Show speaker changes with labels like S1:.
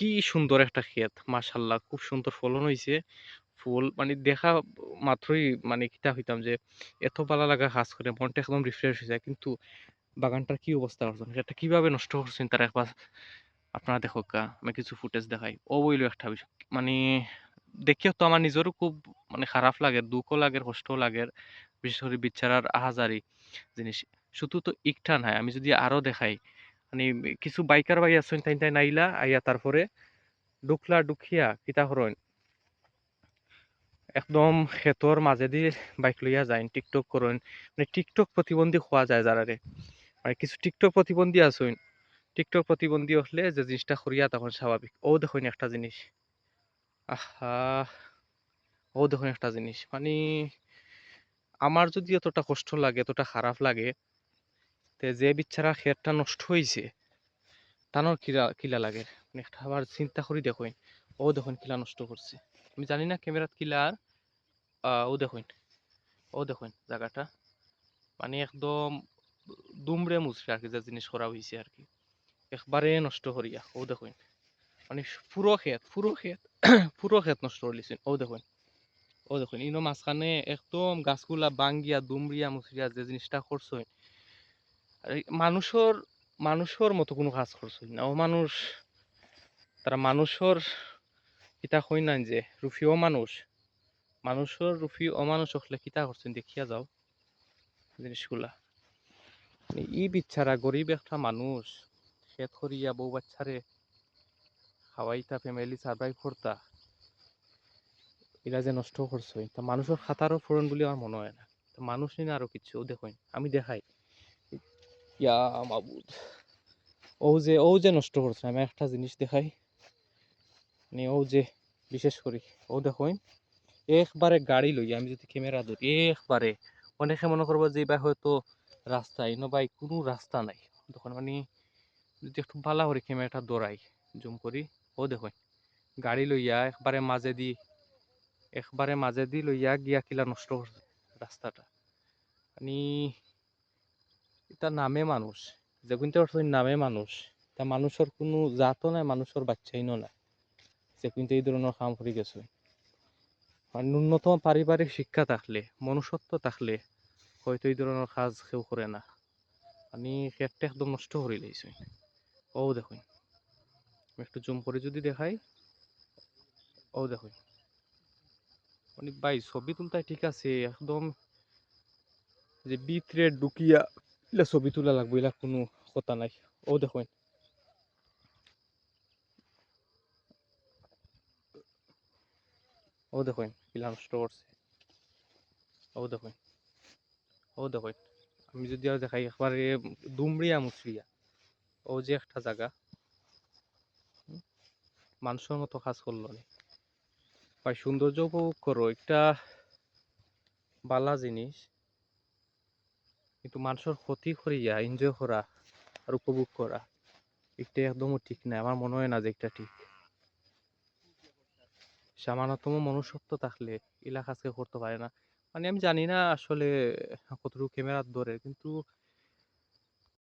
S1: কি সুন্দর একটা ক্ষেত, মাশাল্লাহ! খুব সুন্দর ফলন হইছে। ফুল মানে দেখা মাত্রই মানে কিতা হইতাম যে, এত ভালো লাগা কাজ করে মনটা একদম রিফ্রেশ হয়ে যায় কিন্তু বাগানটার কি অবস্থা করছেন সেটা কীভাবে নষ্ট করছেন তারা? একবার আপনারা দেখো গা, আমি কিছু ফুটেজ দেখাই। ও বইলো একটা বিষয়। মানে দেখিও তো আমার নিজেরও খুব মানে খারাপ লাগে, দুঃখও লাগে, কষ্টও লাগে। বিশেষ করে বিচারার আহাজারি জিনিস। শুধু তো ইকটা নাই, আমি যদি আরও দেখাই মানে কিছু বাইকার ভাই আছেন, তাই তাই নাইলা, আইয়া তারপরে ডুকলা ডুকিয়া কিতা হরইন একদম ক্ষেতর মাজেদি বাইক লইয়া যায় টিকটক করেন মানে টিকটক প্রতিবন্ধী হওয়া যায় যারারে মানে কিছু টিকটক প্রতিবন্ধী আছেন। টিকটক প্রতিবন্ধী হলে যে জিনিসটা করিয়া তখন স্বাভাবিক ও দেখুন একটা জিনিস। আহা ও দেখুন একটা জিনিস। মানে আমার যদি এতটা কষ্ট লাগে, এতটা খারাপ লাগে তে যে বিচ্ছারা খেরটা নষ্ট হয়েছে তানোর কিলা কিলা লাগে? মানে আবার চিন্তা করি দেখুন, ও দেখুন কিলা নষ্ট করছে। আমি জানি না ক্যামেরাত কিলা আর ও দেখুন ও দেখুন জায়গাটা। মানে একদম দুমড়ে মুচড়ে আর কি যে জিনিস করা হয়েছে আর কি। একবারে নষ্ট করিয়া, ও দেখুন। মানে পুরো খেত পুরো খেত পুরো খেত নষ্ট করলিছেন ও দেখুন। ও দেখুন, ইনো মাঝখানে একদম গাছগুলা বাঙ্গিয়া দুমড়িয়া, মুচড়িয়া যে জিনিসটা এই মানুষের মানুষের মতো কোনো কাজ করছেন না। ও মানুষ, তারা মানুষের কিতা কই না যে রুফিও মানুষ। মানুষের রুফি অমানুষ হলে কিতা করছেন দেখিয়া যাও জিনিসগুলা। মানে ই বিচ্ছারা গরিব একটা মানুষ খেত করিয়া বউ বাচ্চারে খাওয়াইতা ফ্যামিলি সার্ভাইভ করতা, এরা যে নষ্ট করছে। তা মানুষের খাতারও ফোরন বলে আমার মনে হয় না। মানুষ নিয়ে আরও কিছু ও দেখুন, আমি দেখাই। ইয়া, মাবুদ। ও যে ও যে নষ্ট করছে, আমি একটা জিনিস দেখাই। মানে ও যে, বিশেষ করি, ও দেখুন, একবারে গাড়ি লই, আমি যদি ক্যামেরা ধরি, একবারে। অনেকে মনে করব যে বা হয়তো রাস্তা ইনো বাই কোনো রাস্তা নাই। তখন মানে যদি একটু ভালো করে ক্যামেরাটা দৌড়াই জুম করি, ও দেখুন, গাড়ি লইয়া একবারে মাঝে দি একবারে মাঝে দি লইয়া গিয়া কিলা নষ্ট করছে রাস্তাটা। মানে এটা নামে মানুষ। যে কিন্তু নামে মানুষ। তা মানুষের কোনো জাতও নাই, মানুষের বাচ্চাইনও নাই। যে এই ধরনের কাম করে গেছে। আর ন্যূনতম পারিবারিক শিক্ষা থাকলে, মনুষ্যত্ব থাকলে, হয়তো এই ধরনের কাজ কেউ করে না। আমি খেতটা একদম নষ্ট করে লাইছি ও দেখুন একটু জুম করে যদি দেখাই। ও দেখুন মানে ভাই, ছবি তুলতে ঠিক আছে, একদম যে ভিতরে ঢুকিয়া এলা ছবি তোলা লাগবে এলা কোনো কথা নাই ও দেখুন ও দেখুন কিলা নষ্ট করছে ও দেখুন ও দেখুন আমি যদি আর দেখাই একবারে দুমড়িয়া মুচড়িয়া ও যে একটা জায়গা মানুষের মতো কাজ করল নি ভাই সৌন্দর্য উপভোগ করো একটা বালা জিনিস কিন্তু মানুষের ক্ষতি করিয়া এনজয় করা আর উপভোগ করা এটা একদমও ঠিক না, আমার মনে হয় না যে এটা ঠিক। সামান্যতম মনুষ্যত্ব থাকলে এলাকা করতে পারে না। মানে আমি জানি না আসলে কতটুকু ক্যামেরার ধরে, কিন্তু